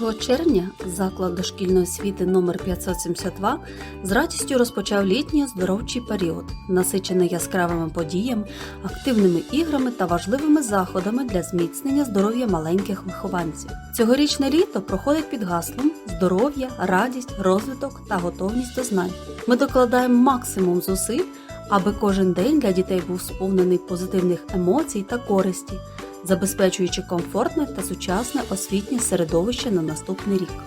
1 червня заклад дошкільної освіти номер 572 з радістю розпочав літній оздоровчий період, насичений яскравими подіями, активними іграми та важливими заходами для зміцнення здоров'я маленьких вихованців. Цьогорічне літо проходить під гаслом здоров'я, радість, розвиток та готовність до знань. Ми докладаємо максимум зусиль, аби кожен день для дітей був сповнений позитивних емоцій та користі забезпечуючи комфортне та сучасне освітнє середовище на наступний рік.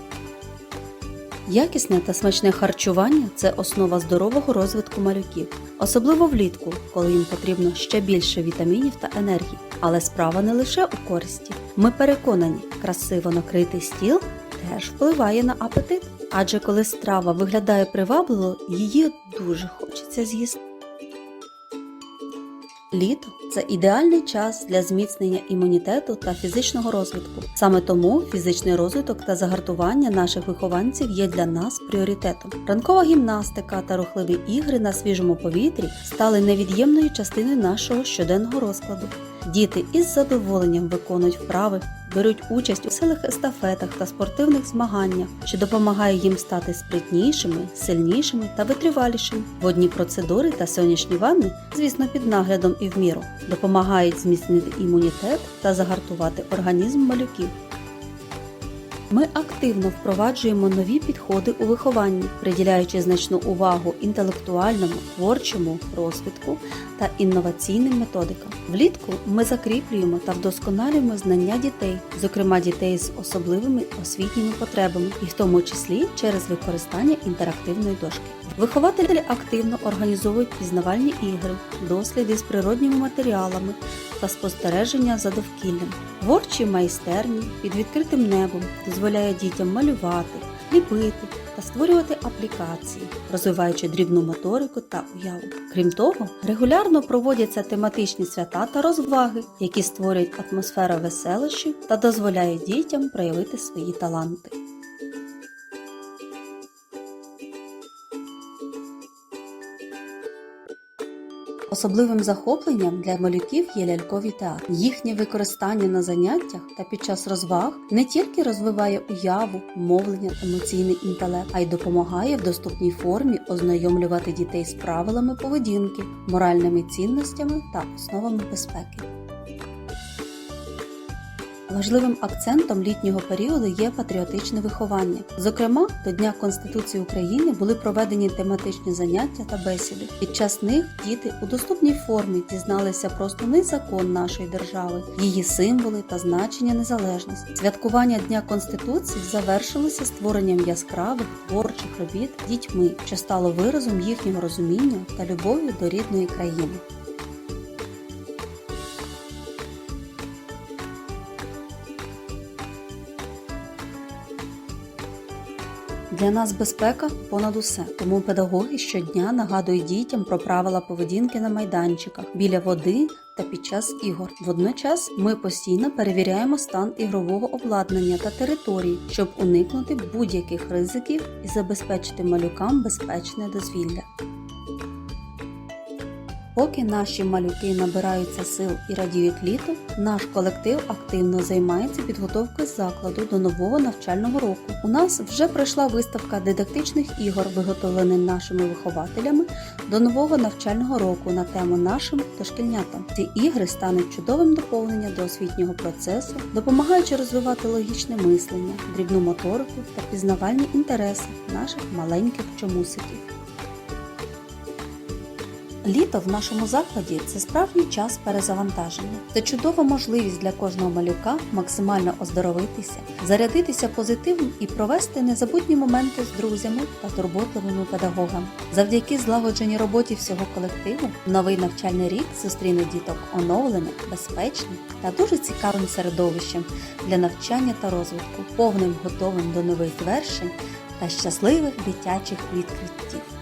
Якісне та смачне харчування це основа здорового розвитку малюків, особливо влітку, коли їм потрібно ще більше вітамінів та енергії. Але справа не лише у користі. Ми переконані, красиво накритий стіл теж впливає на апетит, адже коли страва виглядає привабливо, її дуже хочеться з'їсти. Літо це ідеальний час для зміцнення імунітету та фізичного розвитку. Саме тому фізичний розвиток та загартування наших вихованців є для нас пріоритетом. Ранкова гімнастика та рухливі ігри на свіжому повітрі стали невід'ємною частиною нашого щоденного розкладу. Діти із задоволенням виконують вправи, беруть участь у силих естафетах та спортивних змаганнях, що допомагає їм стати спритнішими, сильнішими та витривалішими. Водні процедури та сонячні ванни, звісно, під наглядом і в міру, допомагають зміцнити імунітет та загартувати організм малюків. Ми активно впроваджуємо нові підходи у вихованні, приділяючи значну увагу інтелектуальному, творчому розвитку та інноваційним методикам. Влітку ми закріплюємо та вдосконалюємо знання дітей, зокрема дітей з особливими освітніми потребами, і в тому числі через використання інтерактивної дошки. Вихователі активно організовують пізнавальні ігри, досліди з природніми матеріалами та спостереження за довкіллям. Творчі майстерні під відкритим небом дозволяють дітям малювати, ліпити та створювати аплікації, розвиваючи дрібну моторику та уяву. Крім того, регулярно проводяться тематичні свята та розваги, які створюють атмосферу веселощів та дозволяють дітям проявити свої таланти. Особливим захопленням для малюків є ляльковий театр. Їхнє використання на заняттях та під час розваг не тільки розвиває уяву, мовлення, емоційний інтелект, а й допомагає в доступній формі ознайомлювати дітей з правилами поведінки, моральними цінностями та основами безпеки. Важливим акцентом літнього періоду є патріотичне виховання. Зокрема, до Дня Конституції України були проведені тематичні заняття та бесіди. Під час них діти у доступній формі дізналися про основний закон нашої держави, її символи та значення незалежності. Святкування Дня Конституції завершилося створенням яскравих творчих робіт дітьми, що стало виразом їхнього розуміння та любові до рідної країни. Для нас безпека понад усе, тому педагоги щодня нагадують дітям про правила поведінки на майданчиках, біля води та під час ігор. Водночас ми постійно перевіряємо стан ігрового обладнання та території, щоб уникнути будь-яких ризиків і забезпечити малюкам безпечне дозвілля. Поки наші малюки набираються сил і радіють літо, наш колектив активно займається підготовкою закладу до нового навчального року. У нас вже пройшла виставка дидактичних ігор, виготовлених нашими вихователями до нового навчального року на тему нашим дошкільнятам. Ці ігри стануть чудовим доповненням до освітнього процесу, допомагаючи розвивати логічне мислення, дрібну моторику та пізнавальні інтереси наших маленьких чомусиків. Літо в нашому закладі це справжній час перезавантаження. Це чудова можливість для кожного малюка максимально оздоровитися, зарядитися позитивом і провести незабутні моменти з друзями та турботливими педагогами. Завдяки злагодженій роботі всього колективу новий навчальний рік зустріне діток оновленим, безпечним та дуже цікавим середовищем для навчання та розвитку, повним готовим до нових звершень та щасливих дитячих відкриттів.